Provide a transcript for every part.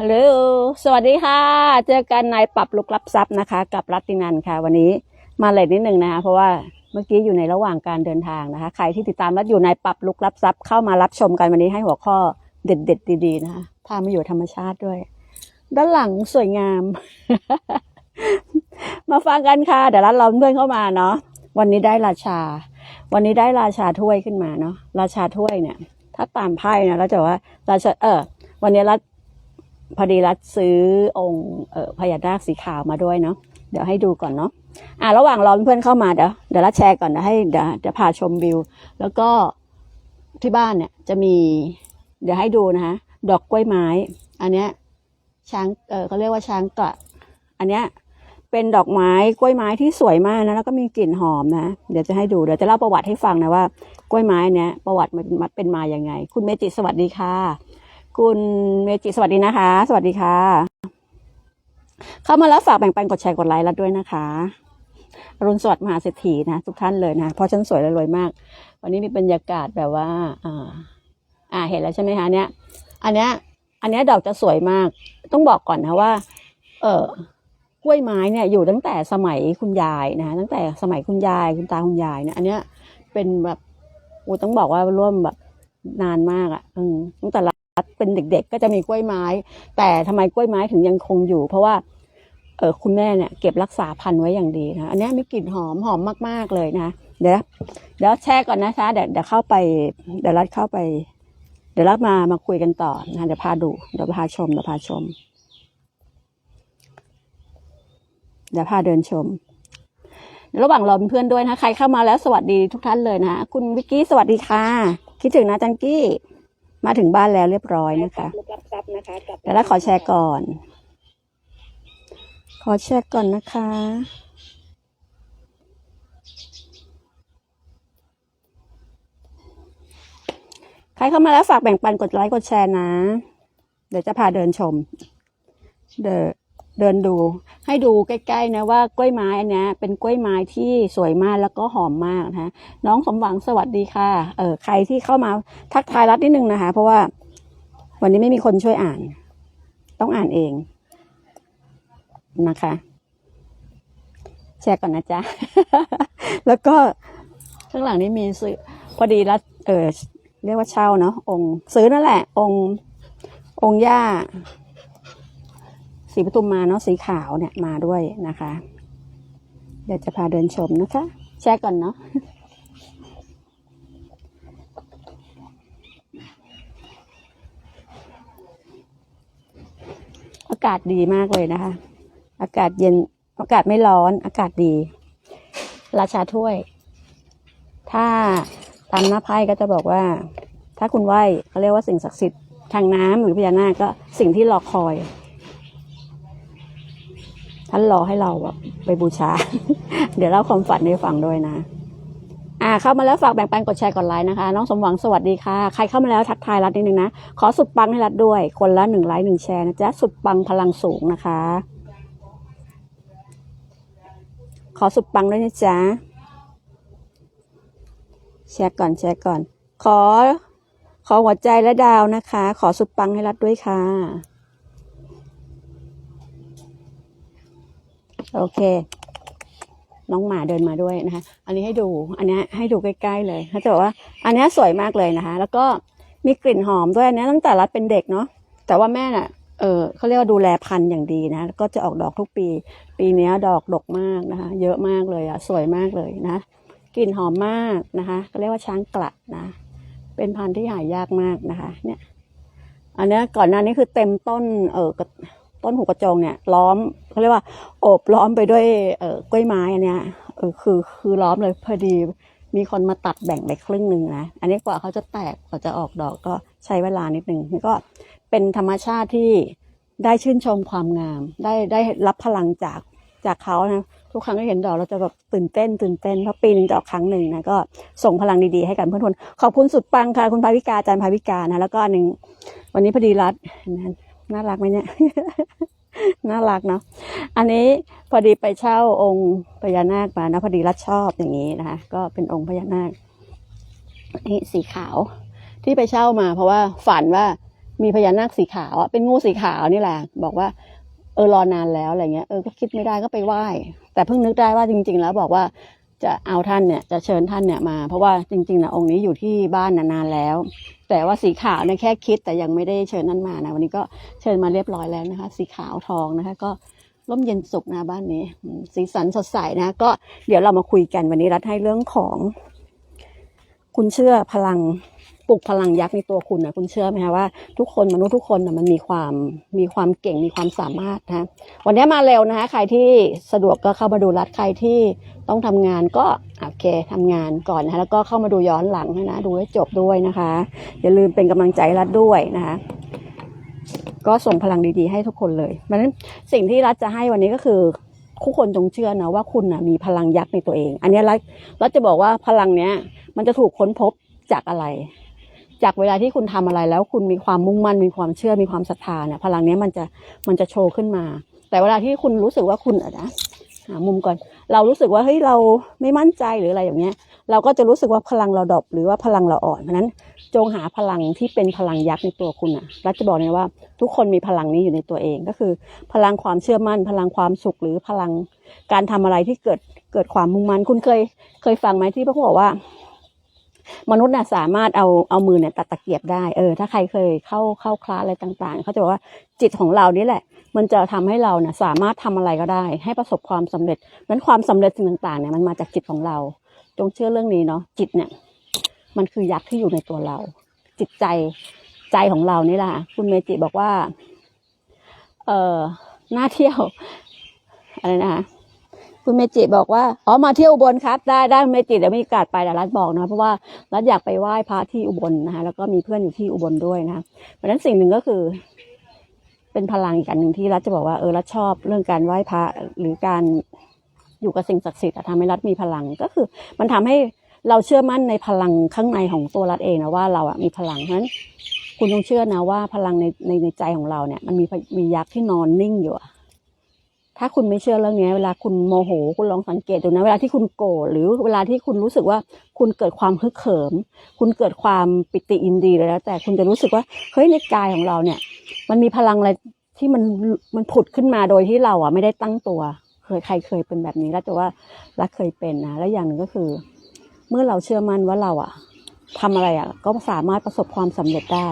ฮัลโหล สวัสดีค่ะ เจอกันในปรับลุกรับทรัพย์นะคะ กับรัตินันค่ะ วันนี้มาเลทนิดนึงนะคะเพราะว่าเมื่อกี้อยู่ในระหว่างการเดินทางนะคะ ใครที่ติดตามรัฐอยู่ในปรับลุกรับทรัพย์เข้ามารับชมกันวันนี้ให้หัวข้อเด็ดๆดีๆนะคะพามาอยู่ธรรมชาติด้วย ด้านหลังสวยงาม มาฟังกันค่ะ เดี๋ยวรัฐเราเพื่อนเข้ามาเนาะวันนี้ได้ราชา วันนี้ได้ราชาถ้วยขึ้นมาเนาะราชาถ้วยเนี่ย ถ้าตามไพ่นะแล้วจะว่าราชาเออวันนี้รัฐ พอดีรัฐซื้อองค์เอ่อพญานาคสีขาวมาด้วยเนาะเดี๋ยวให้ดูก่อนเนาะอ่าระหว่างรอเพื่อนเข้ามาเดี๋ยวเดี๋ยวรัฐแชร์ก่อนเดี๋ยวให้เดี๋ยวจะพาชมวิว แล้วก็ที่บ้านเนี่ยจะมี เดี๋ยวให้ดูนะคะดอกกล้วยไม้ อันเนี้ยช้างเออเขาเรียกว่าช้างกะอันเนี้ยเป็นดอกไม้กล้วยไม้ที่สวยมากนะแล้วก็มีกลิ่นหอมนะ เดี๋ยวจะให้ดูเดี๋ยวจะเล่าประวัติให้ฟังนะว่ากล้วยไม้เนี้ยประวัติมันมันเป็นมาอย่างไง คุณเมจิสวัสดีค่ะ คุณเมจิสวัสดีนะคะ สวัสดีค่ะ เข้ามาแล้วฝากแบ่งปันกดแชร์กดไลค์แล้วด้วยนะคะอรุณสวัสดิ์มหาเศรษฐีนะทุกท่านเลยนะเพราะฉันสวยและรวยมาก วันนี้มีบรรยากาศแบบว่า อ่า อ่าเห็นแล้วใช่ไหมคะเนี้ยอันเนี้ย อันเนี้ยดอกจะสวยมาก ต้องบอกก่อนนะว่า เออกล้วยไม้เนี่ยอยู่ตั้งแต่สมัยคุณยายนะตั้งแต่สมัยคุณยายคุณตาคุณยายเนี่ยอันเนี้ยเป็นแบบอูต้องบอกว่าร่วมแบบนานมากอะ่ะตั้งแต่ เป็นเด็กๆ ก็จะมีกล้วยไม้ แต่ทำไมกล้วยไม้ถึงยังคงอยู่ เพราะว่าเออคุณแม่เนี่ยเก็บรักษาพันธุ์ไว้อย่างดีนะอันนี้มีกลิ่นหอมหอมมากๆเลยนะเดี๋ยวเดี๋ยวแช่ก่อนนะคะเดี๋ยวเดี๋ยวเข้าไปเดี๋ยวรัดเข้าไป เดี๋ยวรัดมามาคุยกันต่อนะเดี๋ยวพาดูเดี๋ยวพาชมเดี๋ยวพาชม เดี๋ยวพาเดินชมระหว่างรอเพื่อนด้วยนะใครเข้ามาแล้วสวัสดีทุกท่านเลยนะคุณวิกกี้สวัสดีค่ะ คิดถึงนะจันกี้ มาถึงบ้านแล้วเรียบร้อยนะคะเดี๋ยวเราขอแชร์ก่อน ขอแชร์ก่อนนะคะ ใครเข้ามาแล้วฝากแบ่งปันกดไลค์กดแชร์นะ เดี๋ยวจะพาเดินชมเดิน เดินดู ให้ดูใกล้ๆนะว่ากล้วยไม้อันนี้เป็นกล้วยไม้ที่สวยมากแล้วก็หอมมากนะคะน้องสมหวังสวัสดีค่ะ เออใครที่เข้ามาทักทายรัดนิดนึงนะคะ เพราะว่าวันนี้ไม่มีคนช่วยอ่าน ต้องอ่านเองนะคะ แชร์ก่อนนะจ๊ะ แล้วก็ข้างหลังนี้มีซื้อพอดีรัดเออเรียกว่าเช่าเนาะองค์ซื้อนั่นแหละ องค์องค์ย่า สีปทุมมาเนาะสีขาวเนี่ยมาด้วยนะคะ เดี๋ยวจะพาเดินชมนะคะ แชร์ก่อนเนาะอากาศดีมากเลยนะคะ อากาศเย็นอากาศไม่ร้อน อากาศดี ราชาถ้วย ถ้าตามหน้าไพ่ก็จะบอกว่า ถ้าคุณไหว้เขาเรียกว่าสิ่งศักดิ์สิทธิ์ทางน้ำหรือพญานาคก็สิ่งที่รอคอย ท่านรอให้เราแบบไปบูชา เดี๋ยวเล่าความฝันให้ฟังด้วยนะ อ่า เข้ามาแล้วฝากแบ่งปันกดแชร์กดไลค์นะคะ น้องสมหวังสวัสดีค่ะ ใครเข้ามาแล้วทักทายรัดนิดนึงนะ ขอสุดปังให้รัดด้วย คนละหนึ่งไลค์หนึ่งแชร์นะจ๊ะ สุดปังพลังสูงนะคะ ขอสุดปังด้วยนะจ๊ะ แชร์ก่อนแชร์ก่อน ขอ ขอหัวใจและดาวนะคะ ขอสุดปังให้รัดด้วยค่ะ โอเค น้องหมาเดินมาด้วยนะคะ อันนี้ให้ดู อันนี้ให้ดูใกล้ๆเลยเขาจะบอกว่า อันนี้สวยมากเลยนะคะ แล้วก็มีกลิ่นหอมด้วยอันนี้ตั้งแต่รัดเป็นเด็กเนาะ แต่ว่าแม่น่ะ เออเขาเรียกว่าดูแลพันธุ์อย่างดีนะ แล้วก็จะออกดอกทุกปี ปีนี้ดอกดกมากนะคะ เยอะมากเลยอะสวยมากเลยนะ กลิ่นหอมมากนะคะเขาเรียกว่าช้างกระนะ เป็นพันธุ์ที่หายากมากนะคะ เนี่ย อันนี้ก่อนหน้านี้คือเต็มต้น เออ ต้นหูกระจงเนี่ยล้อมเขาเรียกว่าโอบล้อมไปด้วยเออกล้วยไม้อันเนี้ยเออคือคือล้อมเลยพอดีมีคนมาตัดแบ่งไปครึ่งหนึ่งนะ อันนี้กว่าเขาจะแตกกว่าจะออกดอกก็ใช้เวลานิดหนึ่งนี่ก็เป็นธรรมชาติที่ได้ชื่นชมความงาม ได้ได้รับพลังจากจากเขานะทุกครั้งที่เห็นดอกเราจะแบบตื่นเต้น ตื่นเต้นเพราะปีหนึ่งจะออกครั้งหนึ่งนะก็ส่งพลังดีๆให้กันเพื่อนๆขอบคุณสุดปังค่ะคุณภาวิกาอาจารย์ภาวิกานะแล้วก็อันหนึ่งวันนี้พอดีรัดน่ารักไหมเนี่ย น่ารักเนาะอันนี้พอดีไปเช่าองค์พญานาคมานะพอดีรัดชอบอย่างนี้นะคะ ก็เป็นองค์พญานาคนี่สีขาวที่ไปเช่ามา เพราะว่าฝันว่ามีพญานาคสีขาวเป็นงูสีขาวนี่แหละ บอกว่า เออรอนานแล้วอะไรเงี้ยเออก็คิดไม่ได้ก็ไปไหว้แต่เพิ่งนึกได้ว่าจริง ๆ แล้วบอกว่าจะเอาท่านเนี่ยจะเชิญท่านเนี่ยมา เพราะว่าจริงๆนะองค์นี้อยู่ที่บ้านนานๆแล้ว แต่ว่าสีขาวเนี่ยแค่คิดแต่ยังไม่ได้เชิญท่นมานะวันนี้ก็เชิญมาเรียบร้อยแล้วนะคะ สีขาวทองนะคะ ก็ร่มเย็นสุขนะบ้านนี้ สีสันสดใสนะ ก็เดี๋ยวเรามาคุยกันวันนี้รัฐให้เรื่องของ คุณเชื่อพลังปลุกพลังยักษ์ในตัวคุณนะคุณเชื่อไหมคะว่าทุกคนมนุษย์ทุกคนนะมันมีความมีความเก่งมีความสามารถนะวันนี้มาเร็วนะคะใครที่สะดวกก็เข้ามาดูรัฐใครที่ต้องทำงานก็ โอเคทำงานก่อนนะคะแล้วก็เข้ามาดูย้อนหลังนะดูให้จบด้วยนะคะ อย่าลืมเป็นกำลังใจรัฐด้วยนะคะ ก็ส่งพลังดีๆ ให้ทุกคนเลยเพราะฉะนั้นสิ่งที่รัฐจะให้วันนี้ก็คือทุกคนจงเชื่อนะว่าคุณนะมีพลังยักษ์ในตัวเอง อันนี้รัฐรัฐจะบอกว่าพลังเนี้ย มันจะถูกค้นพบจากอะไร จากเวลาที่คุณทำอะไรแล้วคุณมีความมุ่งมั่นมีความเชื่อมีความศรัทธาเนี่ยพลังเนี้ยมันจะมันจะโชว์ขึ้นมา แต่เวลาที่คุณรู้สึกว่าคุณอะนะหามุมก่อน เรารู้สึกว่าเฮ้ยเราไม่มั่นใจหรืออะไรอย่างเงี้ย เราก็จะรู้สึกว่าพลังเราดรอปหรือว่าพลังเราอ่อนเพราะนั้นจงหาพลังที่เป็นพลังยักษ์ในตัวคุณอะรัฐจะบอกเลยว่าทุกคนมีพลังนี้อยู่ในตัวเองก็คือ พลังความเชื่อมั่น พลังความสุขหรือพลังการทำอะไรที่เกิดเกิดความมุ่งมั่นคุณเคยเคยฟังไหมที่พระพุทธบอกว่า มนุษย์น่ะสามารถเอาเอามือเนี่ยตัดตะเกียบได้เออถ้าใครเคยเข้าเข้าคลาสอะไรต่างๆ เขาจะบอกว่าจิตของเรานี่แหละ มันจะทำให้เราเนี่ยสามารถทำอะไรก็ได้ ให้ประสบความสำเร็จนั้นความสำเร็จสิ่งต่างๆเนี่ยมันมาจากจิตของเรา จงเชื่อเรื่องนี้เนาะจิตเนี่ยมันคือยักษ์ที่อยู่ในตัวเรา จิตใจใจของเรานี่แหละคุณเมจิบอกว่า เออหน่าเที่ยวอะไรนะคะ คุณเมจิบอกว่าอ๋อมาเที่ยวอุบลครับได้ได้เมจิเดี๋ยวมีโอกาสไปแต่รัฐบอกนะเพราะว่ารัฐอยากไปไหว้พระที่อุบลนะคะแล้วก็มีเพื่อนอยู่ที่อุบลด้วยนะคะเพราะฉะนั้นสิ่งหนึ่งก็คือ เป็นพลังอีกอันหนึ่งที่รัฐจะบอกว่าเออรัฐชอบเรื่องการไหว้พระหรือการอยู่กับสิ่งศักดิ์สิทธิ์อะทำให้รัฐมีพลังก็คือ มันทำให้เราเชื่อมั่นในพลังข้างในของตัวรัฐเองนะว่าเราอะมีพลังเพราะฉะนั้นคุณต้องเชื่อนะว่าพลังในในในใจของเราเนี่ย มันมีมียักษ์ที่นอนนิ่งอยู่ ถ้าคุณไม่เชื่อเรื่องนี้เวลาคุณโมโห คุณลองสังเกตดูนะ เวลาที่คุณโกรธหรือเวลาที่คุณรู้สึกว่าคุณเกิดความฮึกเหิม คุณเกิดความปิติอินดีเลยแล้ว แต่คุณจะรู้สึกว่าเฮ้ยในกายของเราเนี่ย มันมีพลังอะไรที่มันมันผุดขึ้นมาโดยที่เราอะไม่ได้ตั้งตัว เคยใครเคยเป็นแบบนี้แล้วแต่ว่ารักเคยเป็นนะ และอย่างหนึ่งก็คือ เมื่อเราเชื่อมั่นว่าเราอะทำอะไรอะ ก็สามารถประสบความสำเร็จได้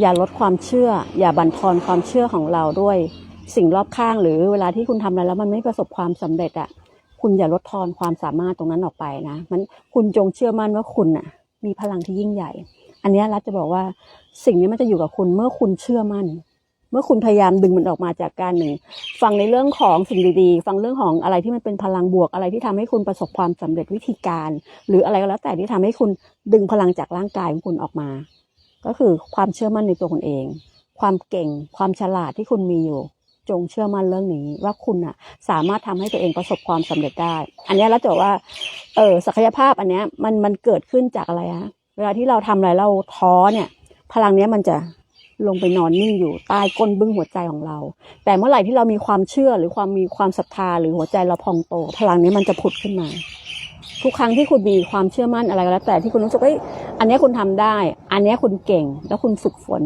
อย่าลดความเชื่อ อย่าบั่นทอนความเชื่อของเราด้วย สิ่งรอบข้างหรือเวลาที่คุณทำอะไรแล้วมันไม่ประสบความสำเร็จอะ คุณอย่าลดทอนความสามารถตรงนั้นออกไปนะ มันคุณจงเชื่อมั่นว่าคุณน่ะ มีพลังที่ยิ่งใหญ่ อันนี้รัฐจะบอกว่าสิ่งนี้มันจะอยู่กับคุณเมื่อคุณเชื่อมั่น เมื่อคุณพยายามดึงมันออกมาจากการหนึ่งฟังในเรื่องของสิ่งดีๆ ฟังเรื่องของอะไรที่มันเป็นพลังบวกอะไรที่ทำให้คุณประสบความสำเร็จวิธีการ หรืออะไรก็แล้วแต่ที่ทำให้คุณดึงพลังจากร่างกายของคุณออกมา ก็คือความเชื่อมั่นในตัวคุณเอง ความเก่ง ความฉลาดที่คุณมีอยู่ จงเชื่อมั่นเรื่องนี้ ว่าคุณน่ะสามารถทำให้ตัวเองประสบความสำเร็จได้ อันนี้แล้วจะว่า เออศักยภาพอันเนี้ยมันมันเกิดขึ้นจากอะไรฮะเวลาที่เราทำอะไรเราท้อเนี่ย พลังเนี้ยมันจะลงไปนอนนิ่งอยู่ใต้ก้นบึ้งหัวใจของเรา แต่เมื่อไหร่ที่เรามีความเชื่อหรือความมีความศรัทธาหรือหัวใจเราพองโต พลังนี้มันจะผุดขึ้นมา ทุกครั้งที่คุณมีความเชื่อมั่นอะไรก็แล้ว แต่ที่คุณรู้สึกว่าเอ้ยอันนี้คุณทำได้ อันนี้คุณเก่งแล้วคุณฝึกฝน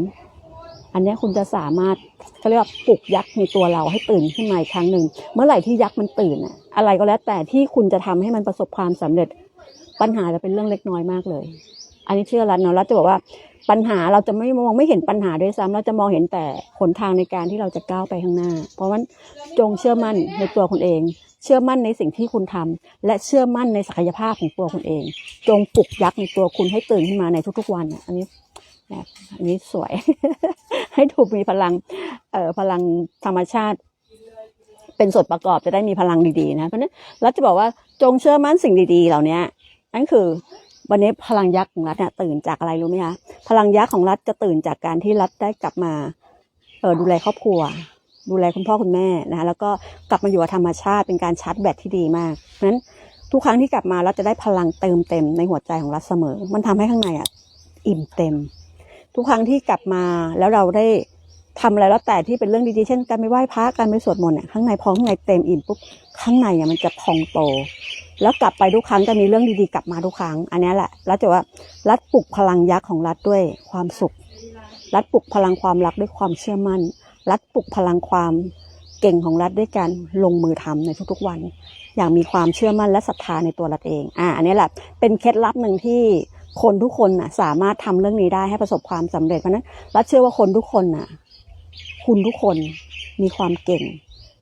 อันนี้คุณจะสามารถเขาเรียกว่าปลุกยักษ์ในตัวเราให้ตื่นขึ้นมาอีกครั้งหนึ่ง เมื่อไหร่ที่ยักษ์มันตื่นอะอะไรก็แล้วแต่ที่คุณจะทำให้มันประสบความสำเร็จ ปัญหาจะเป็นเรื่องเล็กน้อยมากเลย อันนี้เชื่อรัฐเนาะรัฐจะบอกว่าปัญหาเราจะไม่มองไม่เห็นปัญหาด้วยซ้ำเราจะมองเห็นแต่หนทางในการที่เราจะก้าวไปข้างหน้า เพราะว่าจงเชื่อมั่นในตัวคุณเอง เชื่อมั่นในสิ่งที่คุณทำและเชื่อมั่นในศักยภาพของตัวคุณเอง จงปลุกยักษ์ในตัวคุณให้ตื่นขึ้นมาในทุกๆวันอันนี้ อันนี้สวย ให้ถูกมีพลัง เอ่อพลังธรรมชาติ เป็นส่วนประกอบจะได้มีพลังดีๆนะ เพราะนั้นรัฐจะบอกว่าจงเชื่อมั่นสิ่งดี ๆ เหล่านี้นั่นคือวันนี้พลังยักษ์ของรัฐเนี่ยตื่นจากอะไรรู้ไหมคะพลังยักษ์ของรัฐจะตื่นจากการที่รัฐได้กลับมาเออดูแลครอบครัว ดูแลคุณพ่อคุณแม่นะคะแล้วก็กลับมาอยู่กับธรรมชาติเป็นการชาร์จแบตที่ดีมากเพราะนั้นทุกครั้งที่กลับมารัฐจะได้พลังเติมเต็มในหัวใจของรัฐเสมอ มันทำให้ข้างในอะอิ่มเต็ม ทุกครั้งที่กลับมาแล้วเราได้ทำอะไรแล้วแต่ที่เป็นเรื่องดีๆ เช่น การไปไหว้พระการไปสวดมนต์เนี่ยข้างในพอข้างในเต็มอิ่มปุ๊บข้างในอะมันจะพองโต แล้วกลับไปทุกครั้งจะมีเรื่องดีๆ กลับมาทุกครั้ง อันนี้แหละรัฐจะว่ารัฐปลุกพลังยักษ์ของรัฐด้วยความสุข รัฐปลุกพลังความรักด้วยความเชื่อมั่น รัฐปลุกพลังความเก่งของรัฐด้วยการลงมือทำในทุกๆวัน อย่างมีความเชื่อมั่นและศรัทธาในตัวรัฐเองอ่าอันนี้แหละเป็นเคล็ดลับหนึ่งที่ คนทุกคนน่ะ สามารถทำเรื่องนี้ได้ให้ประสบความสำเร็จเพราะนั้นรัฐเชื่อว่าคนทุกคนน่ะ คุณทุกคนมีความเก่ง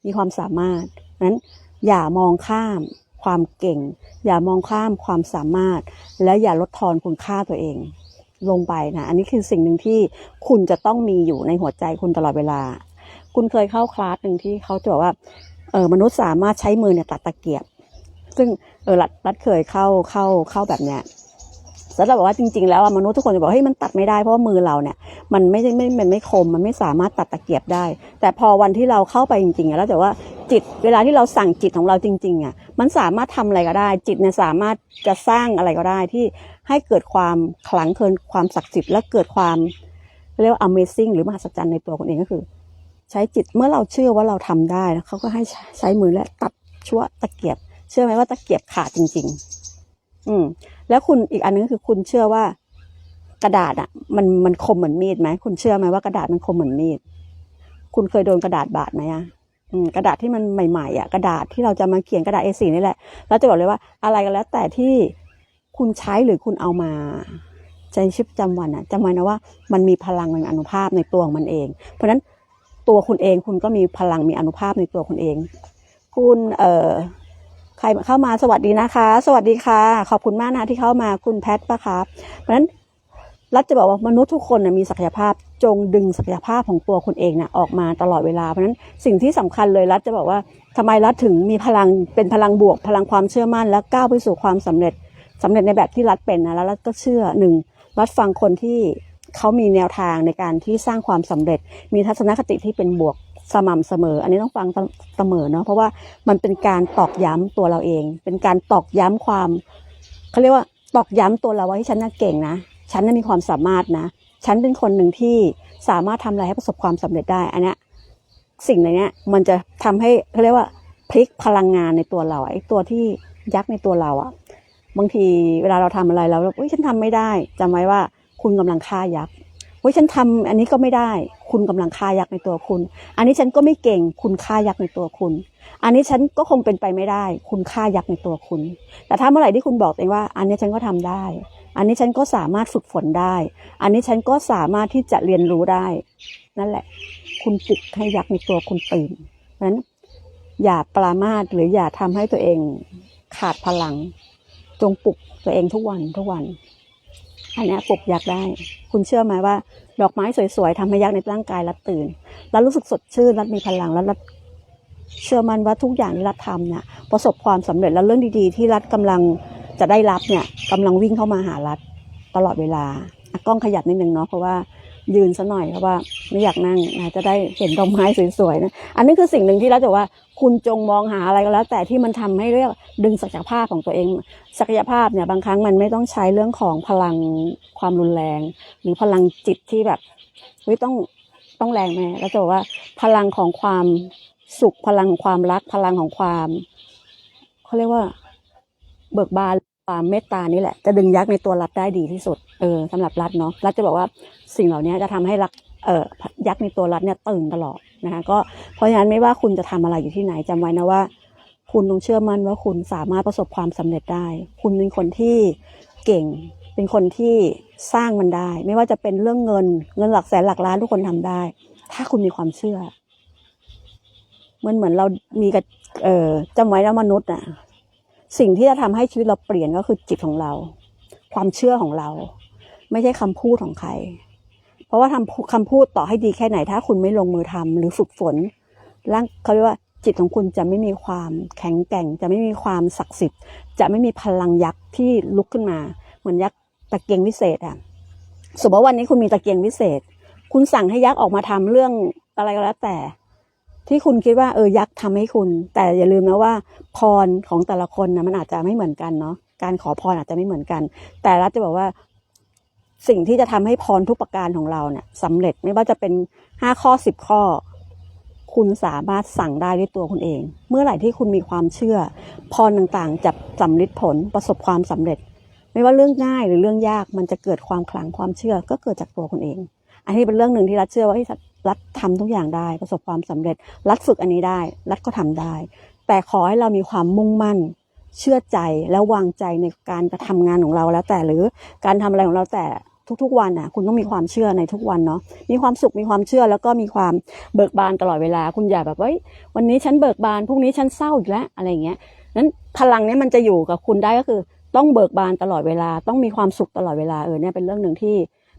มีความสามารถเพราะนั้นอย่ามองข้ามความเก่ง อย่ามองข้ามความสามารถ และอย่าลดทอนคุณค่าตัวเอง ลงไปนะอันนี้คือสิ่งหนึ่งที่คุณจะต้องมีอยู่ในหัวใจคุณตลอดเวลา คุณเคยเข้าคลาสหนึ่งที่เขาจะบอกว่าเออมนุษย์สามารถใช้มือเนี่ยตัดตะเกียบ ซึ่งเออรัฐรัฐเคยเข้าเข้าเข้าแบบเนี้ย แล้วเราบว่าจริง ๆ แล้วมนุษย์ทุกคนจะบอกเฮ้ยมันตัดไม่ได้เพราะว่ามือเราเนี่ย มันไม่ไม่มันไม่คมมันไม่สามารถตัดตะเกียบได้ แต่พอวันที่เราเข้าไปจริงๆแล้วแต่ว่าจิตเวลาที่เราสั่งจิตของเราจริงๆอะมันสามารถทำอะไรก็ได้ จิตเนี่ยสามารถจะสร้างอะไรก็ได้ที่ให้เกิดความขลังเกินความศักดิ์สิทธิ์และเกิดความเรียกว่า amazing หรือมหัศจรรย์ในตัวคนเองก็คือ ใช้จิตเมื่อเราเชื่อว่าเราทำได้เขาก็ให้ใช้มือและตัดชั่วตะเกียบ เชื่อไหมว่าตะเกียบขาดจริง ๆ อืม แล้วคุณอีกอันนึงคือคุณเชื่อว่ากระดาษอะ มันมันคมเหมือนมีดไหมคุณเชื่อไหมว่ากระดาษมันคมเหมือนมีด คุณเคยโดนกระดาษบาดไหมอะกระดาษที่มันใหม่ๆอะกระดาษที่เราจะมาเขียนกระดาษ A4 นี่แหละ แล้วจะบอกเลยว่าอะไรก็แล้ว แต่ที่คุณใช้หรือคุณเอามาใช้ชีวิตประจำวันอะจำไว้นะว่ามันมีพลังมีอนุภาพในตัวของมันเอง เพราะฉะนั้นตัวคุณเองคุณก็มีพลังมีอนุภาพในตัวคุณเอง คุณเอ่อ ใครเข้ามาสวัสดีนะคะ สวัสดีค่ะ ขอบคุณมากนะที่เข้ามาคุณแพทปะครับเพราะฉะนั้นรัฐจะบอกว่ามนุษย์ทุกคนนะมีศักยภาพจงดึงศักยภาพของตัวคุณเองนะออกมาตลอดเวลาเพราะฉะนั้นสิ่งที่สำคัญเลยรัฐจะบอกว่าทำไมรัฐถึงมีพลังเป็นพลังบวก พลังความเชื่อมั่น และก้าวไปสู่ความสำเร็จสำเร็จในแบบที่รัฐเป็นนะแล้วรัฐก็เชื่อหนึ่งรัฐฟังคนที่เขามีแนวทางในการที่สร้างความสำเร็จ มีทัศนคติที่เป็นบวก สม่ำเสมอ อันนี้ต้องฟังเสมอเนาะเพราะว่ามันเป็นการตอกย้ำตัวเราเอง เป็นการตอกย้ำความเขาเรียกว่าตอกย้ำตัวเราว่าที่ฉันน่ะเก่งนะฉันน่ะมีความสามารถนะฉันเป็นคนหนึ่งที่สามารถทำอะไรให้ประสบความสำเร็จได้ อันนี้สิ่งในนี้มันจะทำให้เขาเรียกว่าพลิกพลังงานในตัวเราไอ้ตัวที่ยักษ์ในตัวเราอะบางทีเวลาเราทำอะไรแล้วเฮ้ยฉันทำไม่ได้จำไว้ว่าคุณกำลังฆ่ายักษ์ เฮ้ยฉันทำอันนี้ก็ไม่ได้ คุณกำลังฆ่ายักษ์ในตัวคุณ อันนี้ฉันก็ไม่เก่ง คุณฆ่ายักษ์ในตัวคุณ อันนี้ฉันก็คงเป็นไปไม่ได้ คุณฆ่ายักษ์ในตัวคุณ แต่ถ้าเมื่อไหร่ที่คุณบอกเองว่า อันนี้ฉันก็ทำได้ อันนี้ฉันก็สามารถฝึกฝนได้ อันนี้ฉันก็สามารถที่จะเรียนรู้ได้ นั่นแหละ คุณปลุกให้ยักษ์ในตัวคุณตื่นเพราะฉะนั้น อย่าปรามาสหรืออย่าทำให้ตัวเองขาดพลัง จงปลุกตัวเองทุกวันทุกวัน อันนี้ปลุกยักษ์ได้ คุณเชื่อไหมว่า ดอกไม้สวยๆทำให้ยักษ์ในร่างกายรัดตื่น แล้วรู้สึกสดชื่นรัดมีพลังแล้วรัดเชื่อมันว่าทุกอย่างที่รัดทำเนี่ยประสบความสำเร็จแล้วเรื่องดีๆ ที่รัฐกำลังจะได้รับเนี่ยกำลังวิ่งเข้ามาหารัฐตลอดเวลากล้องขยับนิดนึงเนาะเพราะว่า ยืนซะหน่อยเพราะว่าไม่อยากนั่งนะจะได้เห็นดอกไม้สวยๆนะอันนี้คือสิ่งหนึ่งที่รัฐจะว่าคุณจงมองหาอะไรก็แล้ว แต่ที่มันทำให้เรียกดึงศักยภาพของตัวเอง ศักยภาพเนี่ยบางครั้งมันไม่ต้องใช้เรื่องของพลังความรุนแรง หรือพลังจิตที่แบบเฮ้ยต้องต้องแรงแม่แล้วจะบอกว่าพลังของความสุขพลังของความรักพลังของความเขาเรียกว่า เบิกบานความเมตตานี่แหละ จะดึงยักษ์ในตัวรัฐได้ดีที่สุด เออสำหรับรัฐเนาะรัฐจะบอกว่าสิ่งเหล่านี้จะทำให้รักเอ่อยักษ์ในตัวรัฐเนี่ยตื่นตลอดนะคะก็เพราะฉะนั้นไม่ว่าคุณจะทำอะไรอยู่ที่ไหนจำไว้นะว่า คุณต้องเชื่อมั่นว่าคุณสามารถประสบความสำเร็จได้ คุณเป็นคนที่เก่ง เป็นคนที่สร้างมันได้ ไม่ว่าจะเป็นเรื่องเงิน เงินหลักแสนหลักล้านทุกคนทำได้ ถ้าคุณมีความเชื่อเหมันเหมือนเรามีกับเอ่อจำไว้นะมนุษย์อะ สิ่งที่จะทำให้ชีวิตเราเปลี่ยนก็คือจิตของเรา ความเชื่อของเรา ไม่ใช่คำพูดของใคร เพราะว่าทำคำพูดต่อให้ดีแค่ไหนถ้าคุณไม่ลงมือทำหรือฝึกฝนร่างเขาเรียกว่าจิตของคุณจะไม่มีความแข็งแกร่ง จะไม่มีความศักดิ์สิทธิ์ จะไม่มีพลังยักษ์ที่ลุกขึ้นมา เหมือนยักษ์ตะเกียงวิเศษอะสมมติว่าวันนี้คุณมีตะเกียงวิเศษ คุณสั่งให้ยักษ์ออกมาทำเรื่องอะไรก็แล้วแต่ ที่คุณคิดว่าเออยักษ์ทำให้คุณ แต่อย่าลืมนะว่า พรของแต่ละคนนะมันอาจจะไม่เหมือนกันเนาะการขอพรอาจจะไม่เหมือนกัน แต่รัฐจะบอกว่า สิ่งที่จะทำให้พรทุกประการของเราเนี่ยสำเร็จไม่ว่าจะเป็นห้าข้อสิบข้อ คุณสามารถสั่งได้ด้วยตัวคุณเอง เมื่อไหร่ที่คุณมีความเชื่อ พรต่างๆจะสำลิดผลประสบความสำเร็จ ไม่ว่าเรื่องง่ายหรือเรื่องยากมันจะเกิดความขลังความเชื่อก็เกิดจากตัวคุณเอง อันนี้เป็นเรื่องหนึ่งที่รัฐเชื่อว่าเฮ้ยรัฐทำทุกอย่างได้ประสบความสำเร็จ รัฐฝึกอันนี้ได้ รัฐก็ทำได้ แต่ขอให้เรามีความมุ่งมั่นเชื่อใจและวางใจในการกระทำงานของเราแล้วแต่หรือการทำอะไรของเราแต่ ทุกๆ วันน่ะ คุณต้องมีความเชื่อในทุกวันเนาะมีความสุขมีความเชื่อแล้วก็มีความเบิกบานตลอดเวลา คุณอย่าแบบว่าวันนี้ฉันเบิกบานพรุ่งนี้ฉันเศร้าอีกแล้วอะไรเงี้ยนั้นพลังนี้มันจะอยู่กับคุณได้ก็คือ ต้องเบิกบานตลอดเวลา ต้องมีความสุขตลอดเวลาเออเนี่ยเป็นเรื่องหนึ่งที่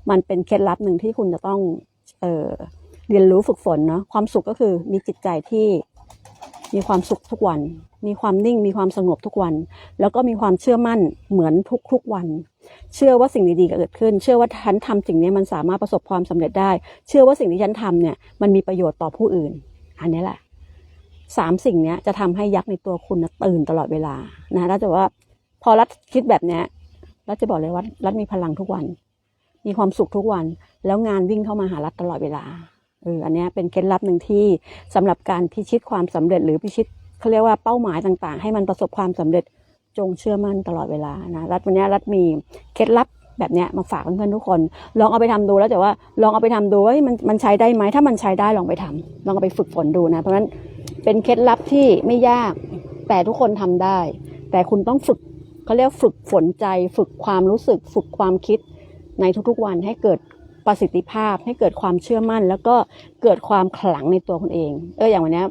มันเป็นเคล็ดลับหนึ่งที่คุณจะต้องเออเรียนรู้ฝึกฝนเนาะความสุขก็คือมีจิตใจที่มีความสุขทุกวัน มีความนิ่ง มีความสงบทุกวัน แล้วก็มีความเชื่อมั่นเหมือนทุกๆวัน เชื่อว่าสิ่งดีๆเกิดขึ้น เชื่อว่าฉันทำสิ่งนี้มันสามารถประสบความสำเร็จได้ เชื่อว่าสิ่งที่ฉันทำเนี่ยมันมีประโยชน์ต่อผู้อื่น อันนี้แหละสามสิ่งเนี้ยจะทำให้ยักษ์ในตัวคุณนะตื่นตลอดเวลานะแล้วจะว่าพอรัฐคิดแบบเนี้ยรัฐจะบอกเลยว่ารัฐมีพลังทุกวัน มีความสุขทุกวัน แล้วงานวิ่งเข้ามาหารัฐตลอดเวลาเอออันนี้เป็นเคล็ดลับหนึ่งที่สำหรับการพิชิตความสำเร็จหรือพิชิตเขาเรียกว่าเป้าหมายต่างๆ ให้มันประสบความสำเร็จ จงเชื่อมั่นตลอดเวลานะรัฐวันนี้รัฐมีเคล็ดลับแบบเนี้ยมาฝากเพื่อนๆทุกคน ลองเอาไปทำดูแล้วแต่ว่าลองเอาไปทำดูว่ามันมันใช้ได้ไหมถ้ามันใช้ได้ลองไปทำลองเอาไปฝึกฝนดูนะ เพราะฉะนั้นเป็นเคล็ดลับที่ไม่ยากแต่ทุกคนทำได้ แต่คุณต้องฝึกเขาเรียกฝึกฝนใจ ฝึกความรู้สึก ฝึกความคิดในทุกๆวันให้เกิดประสิทธิภาพ ให้เกิดความเชื่อมั่น แล้วก็เกิดความขลังในตัวคุณเอง เอออย่างวันนี้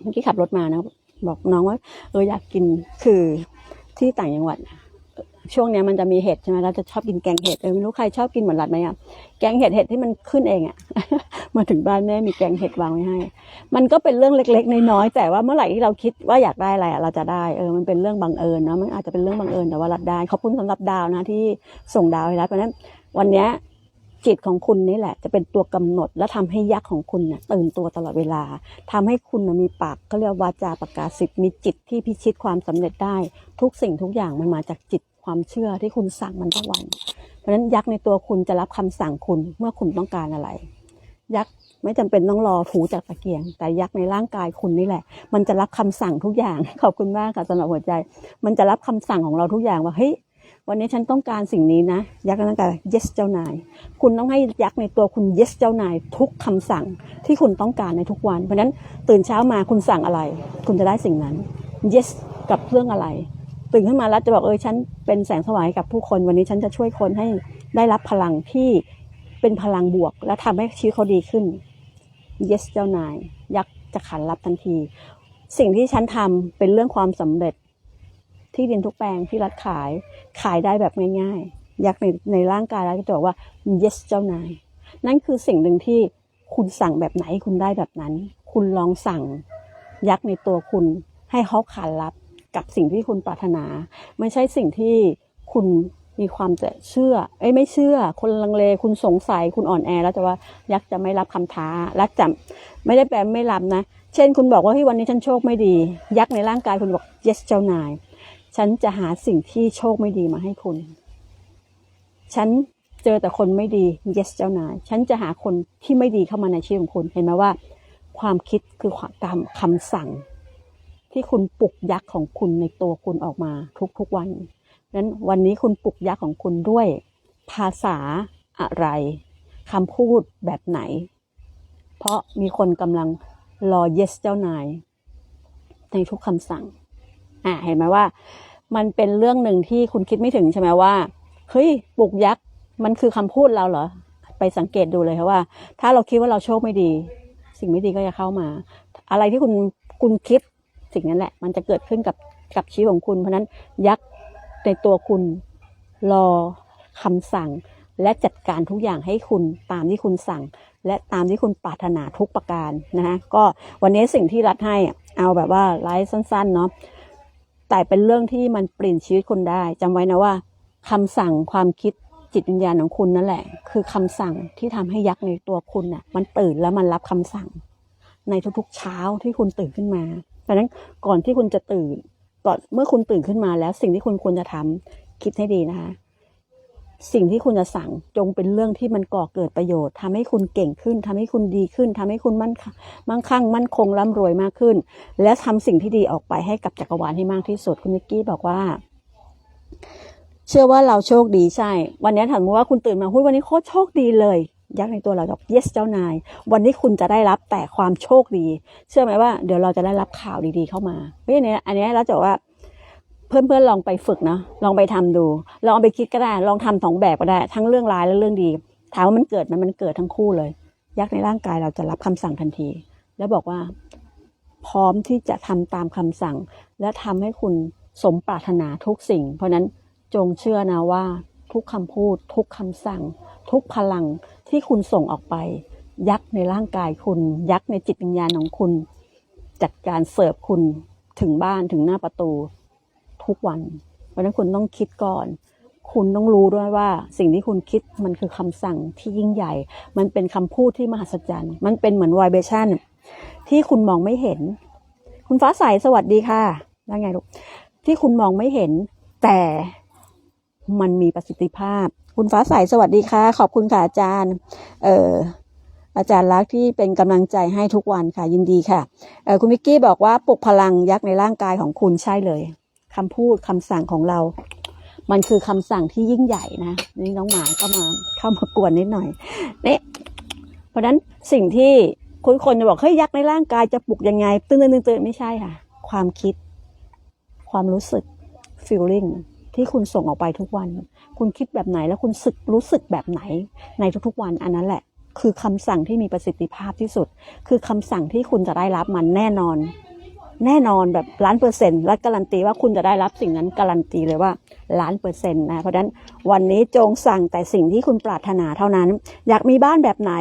เมื่อกี้ขับรถมานะ บอกน้องว่าเอออยากกินคือที่ต่างจังหวัดช่วงนี้มันจะมีเห็ดใช่ไหมเราจะชอบกินแกงเห็ดเออไม่รู้ใครชอบกินเหมือนรัดไหมอะแกงเห็ดเห็ดที่มันขึ้นเองอะมาถึงบ้านแม่มีแกงเห็ดวางไว้ให้ มันก็เป็นเรื่องเล็กๆน้อยๆแต่ว่าเมื่อไหร่ที่เราคิดว่าอยากได้อะไรเราจะได้เออมันเป็นเรื่องบังเอิญเนาะมันอาจจะเป็นเรื่องบังเอิญแต่ว่ารัดได้ขอบคุณสำหรับดาวนะที่ส่งดาวให้รัดเพราะนั้นวันนี้ จิตของคุณนี่แหละ จะเป็นตัวกำหนด และทำให้ยักษ์ของคุณเนี่ยตื่นตัวตลอดเวลาทำให้คุณนะมีปากเขาเรียกว่าวาจาประกาศสิทธิ์มีจิตที่พิชิตความสำเร็จได้ ทุกสิ่งทุกอย่างมันมาจากจิตความเชื่อที่คุณสั่งมันทุกวัน เพราะฉะนั้นยักษ์ในตัวคุณจะรับคำสั่งคุณเมื่อคุณต้องการอะไร ยักษ์ไม่จำเป็นต้องรอถูจากตะเกียง แต่ยักษ์ในร่างกายคุณนี่แหละ มันจะรับคำสั่งทุกอย่างขอบคุณมากค่ะสำหรับหัวใจ มันจะรับคำสั่งของเราทุกอย่างว่าเฮ้ย วันนี้ฉันต้องการสิ่งนี้นะ ยักษ์ในร่างกาย yes เจ้านาย คุณต้องให้ยักษ์ในตัวคุณ yes เจ้านาย ทุกคำสั่งที่คุณต้องการในทุกวัน เพราะฉะนั้นตื่นเช้ามาคุณสั่งอะไร คุณจะได้สิ่งนั้น yes กับเรื่องอะไร ตื่นขึ้นมาแล้วจะบอกเออฉันเป็นแสงสว่างให้กับผู้คน วันนี้ฉันจะช่วยคนให้ได้รับพลังที่เป็นพลังบวก และทำให้ชีวิตเขาดีขึ้น yes เจ้านาย ยักษ์จะขันรับทันที สิ่งที่ฉันทำเป็นเรื่องความสำเร็จ ที่ดินทุกแปลงที่รัฐขายขายได้แบบง่ายๆยักษ์ในในร่างกายแล้วก็จะบอกว่า yes เจ้านาย นั่นคือสิ่งหนึ่งที่คุณสั่งแบบไหนคุณได้แบบนั้น คุณลองสั่งยักษ์ในตัวคุณให้เขาขานรับกับสิ่งที่คุณปรารถนา ไม่ใช่สิ่งที่คุณมีความจะเชื่อ เอ้ยไม่เชื่อ คนลังเล คุณสงสัย คุณอ่อนแอ แล้วแต่ว่ายักษ์จะไม่รับคำท้าและจะไม่ได้แปลไม่รับนะ เช่นคุณบอกว่าที่วันนี้ฉันโชคไม่ดี ยักษ์ในร่างกายคุณบอก yes เจ้านาย ฉันจะหาสิ่งที่โชคไม่ดีมาให้คุณ ฉันเจอแต่คนไม่ดี yes เจ้านาย ฉันจะหาคนที่ไม่ดีเข้ามาในชีวิตของคุณ เห็นไหมว่า ความคิดคือความคำสั่ง ที่คุณปลุกยักษ์ของคุณในตัวคุณออกมาทุกๆวัน นั้นวันนี้คุณปลุกยักษ์ของคุณด้วย ภาษาอะไรคำพูดแบบไหน เพราะมีคนกำลังรอ yes เจ้านาย ในทุกคำสั่ง อ่าเห็นไหมว่า มันเป็นเรื่องหนึ่งที่คุณคิดไม่ถึงใช่ไหมว่าเฮ้ยปลุกยักษ์มันคือคำพูดเราเหรอไปสังเกตดูเลยค่ะว่า ถ้าเราคิดว่าเราโชคไม่ดี สิ่งไม่ดีก็จะเข้ามา อะไรที่คุณคุณคิดสิ่งนั้นแหละ มันจะเกิดขึ้นกับกับชีวิตของคุณเพราะนั้นยักษ์ในตัวคุณรอคำสั่ง และจัดการทุกอย่างให้คุณตามที่คุณสั่ง และตามที่คุณปรารถนาทุกประการนะฮะก็วันนี้สิ่งที่รัฐให้เอาแบบว่าไลฟ์สั้นๆเนาะ แต่เป็นเรื่องที่มันเปลี่ยนชีวิตคนได้จำไว้นะว่าคำสั่งความคิดจิตวิญญาณของคุณนั่นแหละ คือคำสั่งที่ทำให้ยักษ์ในตัวคุณน่ะ มันตื่นแล้วมันรับคำสั่ง ในทุกๆเช้าที่คุณตื่นขึ้นมาดังนั้นก่อนที่คุณจะตื่นก่อนเมื่อคุณตื่นขึ้นมาแล้วสิ่งที่คุณควรจะทำคิดให้ดีนะคะ สิ่งที่คุณจะสั่งจงเป็นเรื่องที่มันก่อเกิดประโยชน์ทำให้คุณเก่งขึ้นทำให้คุณดีขึ้นทำให้คุณมั่นมั่งคั่ง มั่นคงร่ำรวยมากขึ้น และทำสิ่งที่ดีออกไปให้กับจักรวาลให้มากที่สุดคุณนิกกี้บอกว่า เชื่อว่าเราโชคดีใช่ วันนี้ถามว่าคุณตื่นมาหุ้ยวันนี้โคตรโชคดีเลยยักษ์ในตัวเราบอก yes เจ้านาย วันนี้คุณจะได้รับแต่ความโชคดี เชื่อไหมว่าเดี๋ยวเราจะได้รับข่าวดีๆเข้ามาเพราะนั้อันนี้เราจะว่า เพื่อนๆลองไปฝึกนะลองไปทำดู ลองไปคิดก็ได้ ลองทำสองแบบก็ได้ ทั้งเรื่องร้ายและเรื่องดี ถามว่ามันเกิดไหมันมันเกิดทั้งคู่เลย ยักษ์ในร่างกายเราจะรับคำสั่งทันที แล้วบอกว่า พร้อมที่จะทำตามคำสั่ง และทำให้คุณสมปรารถนาทุกสิ่ง เพราะฉะนั้นจงเชื่อนะว่า ทุกคำพูด ทุกคำสั่ง ทุกพลังที่คุณส่งออกไป ยักษ์ในร่างกายคุณ ยักษ์ในจิตวิญญาณของคุณ จัดการเสิร์ฟคุณถึงบ้านถึงหน้าประตู ทุกวัน เพราะนั้นคุณต้องคิดก่อน คุณต้องรู้ด้วยว่า สิ่งที่คุณคิดมันคือคำสั่งที่ยิ่งใหญ่ มันเป็นคำพูดที่มหัศจรรย์ มันเป็นเหมือนไวเบชั่นที่คุณมองไม่เห็น คุณฟ้าใสสวัสดีค่ะแล้วไงลูกที่คุณมองไม่เห็น แต่มันมีประสิทธิภาพ คุณฟ้าใสสวัสดีค่ะ ขอบคุณค่ะอาจารย์ เอ่ออาจารย์รักที่เป็นกำลังใจให้ทุกวันค่ะยินดีค่ะเออคุณวิกกี้บอกว่าปลุกพลังยักษ์ในร่างกายของคุณใช่เลย คำพูดคำสั่งของเรา มันคือคำสั่งที่ยิ่งใหญ่นะนี่น้องหมาเข้ามาเข้ามากวนนิดหน่อยนี่เพราะฉะนั้นสิ่งที่คุณคนจะบอกเฮ้ยยักษ์ในร่างกายจะปลุกยังไงตื่นตื่นตื่นไม่ใช่ค่ะ ความคิด ความรู้สึก feeling ที่คุณส่งออกไปทุกวัน คุณคิดแบบไหนแล้วคุณสึกรู้สึกแบบไหน ในทุกๆวันอันนั้นแหละ คือคำสั่งที่มีประสิทธิภาพที่สุด คือคำสั่งที่คุณจะได้รับมันแน่นอน แน่นอนแบบล้านเปอร์เซ็นต์และการันตีว่าคุณจะได้รับสิ่งนั้นการันตีเลยว่าล้านเปอร์เซ็นต์นะเพราะฉะนั้นวันนี้จงสั่งแต่สิ่งที่คุณปรารถนาเท่านั้น อยากมีบ้านแบบไหน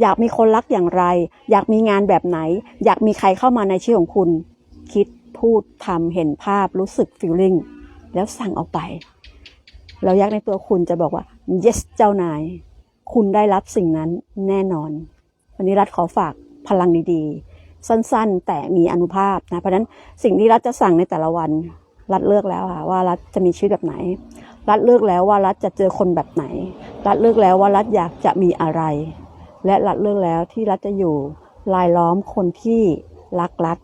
อยากมีคนรักอย่างไร อยากมีงานแบบไหน อยากมีใครเข้ามาในชีวิตของคุณ คิดพูดทำเห็นภาพรู้สึก feeling แล้วสั่งออกไปแล้วยักษ์ในตัวคุณจะบอกว่า yes เจ้านาย คุณได้รับสิ่งนั้นแน่นอน วันนี้รัฐขอฝากพลังดีๆ สั้นๆ แต่มีอนุภาพนะเพราะฉะนั้นสิ่งที่รัฐจะสั่งในแต่ละวัน รัฐเลือกแล้วค่ะว่ารัฐจะมีชีวิตแบบไหน รัฐเลือกแล้วว่ารัฐจะเจอคนแบบไหน รัฐเลือกแล้วว่ารัฐอยากจะมีอะไร และรัฐเลือกแล้วที่รัฐจะอยู่ลายล้อมคนที่รักรัฐ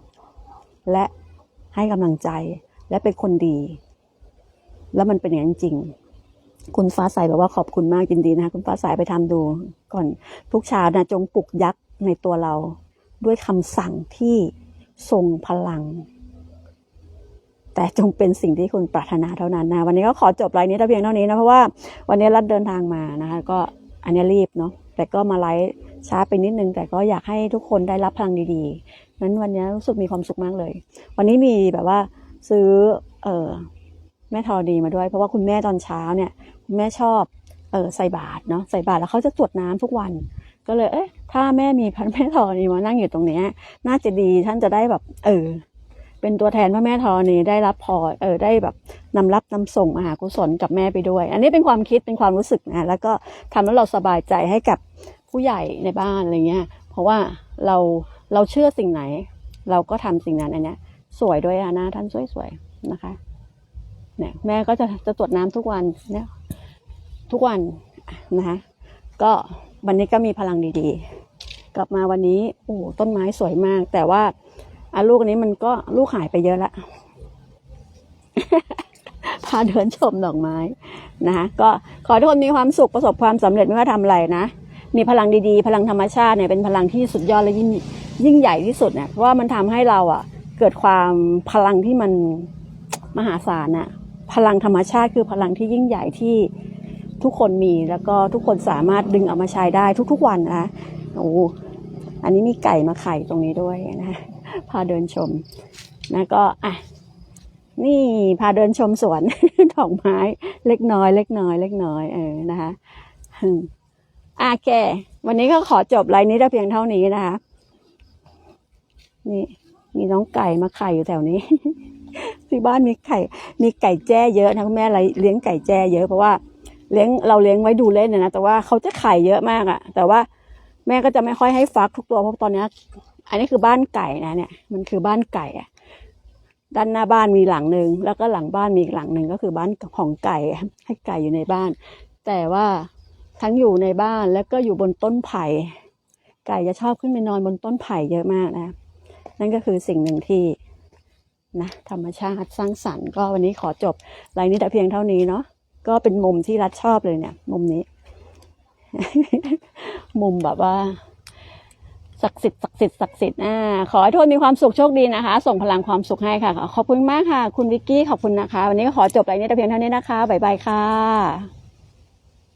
และให้กำลังใจและเป็นคนดี แล้วมันเป็นอย่างนั้นจริงคุณฟ้าใสบอกว่าขอบคุณมากยินดีนะคะคุณฟ้าใสไปทำดูก่อนทุกเช้านะจงปลุกยักษ์ในตัวเรา ด้วยคำสั่งที่ทรงพลัง แต่จงเป็นสิ่งที่คุณปรารถนาเท่านั้นนะ วันนี้ก็ขอจบไลน์นี้แต่เพียงเท่านี้นะ เพราะว่าวันนี้รัดเดินทางมานะคะ ก็อันนี้รีบเนาะแต่ก็มาไลฟ์ช้าไปนิดนึง แต่ก็อยากให้ทุกคนได้รับพลังดีๆนั้นวันนี้รู้สึกมีความสุขมากเลย วันนี้มีแบบว่าซื้อเออแม่ธรณีมาด้วย เพราะว่าคุณแม่ตอนเช้าเนี่ยคุณแม่ชอบเออใส่บาตรเนาะใส่บาตรแล้วเขาจะตรวจน้ำทุกวัน ก็เลย เอ๊ะถ้าแม่มีพระแม่ธรณีมานั่งอยู่ตรงเนี้ย น่าจะดีท่านจะได้แบบ เออ เป็นตัวแทนพระแม่ธรณีได้รับพรเออ ได้แบบนำรับนำส่งมหากุศลกับแม่ไปด้วย อันนี้เป็นความคิดเป็นความรู้สึกนะ แล้วก็ทำให้วเราสบายใจให้กับผู้ใหญ่ในบ้านอะไรเงี้ย เพราะว่าเราเราเชื่อสิ่งไหน เราก็ทำสิ่งนั้นอันเนี้ย สวยด้วยอะหน้าท่านสวยๆนะคะเนี่ยแม่ก็จะจะตรวจน้ำทุกวันเนี่ยทุกวันนะคะก็ วันนี้ก็มีพลังดีๆ กลับมาวันนี้โอ้ต้นไม้สวยมาก แต่ว่าอะลูกอันนี้มันก็ลูกหายไปเยอะละพาเดินชมดอกไม้นะคะก็ขอทุกคนมีความสุขประสบความสำเร็จไม่ว่าทำอะไรนะ มีพลังดีๆ พลังธรรมชาติเนี่ยเป็นพลังที่สุดยอดและยิ่งยิ่งใหญ่ที่สุดเนี่ยเพราะว่ามันทำให้เราอะ เกิดความพลังที่มันมหาศาลน่ะพลังธรรมชาติคือพลังที่ยิ่งใหญ่ที่ ทุกคนมีแล้วก็ทุกคนสามารถดึงเอามาใช้ได้ทุกๆวันนะโอ้อันนี้มีไก่มาไข่ตรงนี้ด้วยนะพาเดินชมนะก็อะนี่พาเดินชมสวนดอกไม้ เล็กน้อย เล็กน้อย เล็กน้อยเออนะคะอืมอะโอเควันนี้ก็ขอจบไลน์นี้แต่เพียงเท่านี้นะคะนี่มีน้องไก่มาไข่อยู่แถวนี้ ที่บ้านมีไข่ มีไก่แจ้เยอะนะคุณแม่เลี้ยงไก่แจ้เยอะเพราะว่า เลี้ยงเราเลี้ยงไว้ดูเล่นนะนะแต่ว่าเขาจะไข่เยอะมากอะแต่ว่าแม่ก็จะไม่ค่อยให้ฟักทุกตัวเพราะตอนนี้อันนี้คือบ้านไก่นะเนี่ย มันคือบ้านไก่อะด้านหน้าบ้านมีหลังหนึ่งแล้วก็หลังบ้านมีอีกหลังหนึ่งก็คือบ้านของไก่ให้ไก่อยู่ในบ้าน แต่ว่าทั้งอยู่ในบ้านแล้วก็อยู่บนต้นไผ่ ไก่จะชอบขึ้นไปนอนบนต้นไผ่เยอะมากนะ นั่นก็คือสิ่งหนึ่งที่นะธรรมชาติสร้างสรรค์ก็วันนี้ขอจบไลน์นี้แต่เพียงเท่านี้เนาะ ก็เป็นมุมที่รัดชอบเลยเนี่ย มุมนี้ มุมแบบว่าศักดิ์สิทธิ์ศักดิ์สิทธิ์ศักดิ์สิทธิ์อ่าขอให้ทุกคนมีความสุขโชคดีนะคะ ส่งพลังความสุขให้ค่ะ ขอบคุณมากค่ะ คุณวิกกี้ขอบคุณนะคะ วันนี้ก็ขอจบไลน์นี้แต่เพียงเท่านี้นะคะบ๊ายบายค่ะ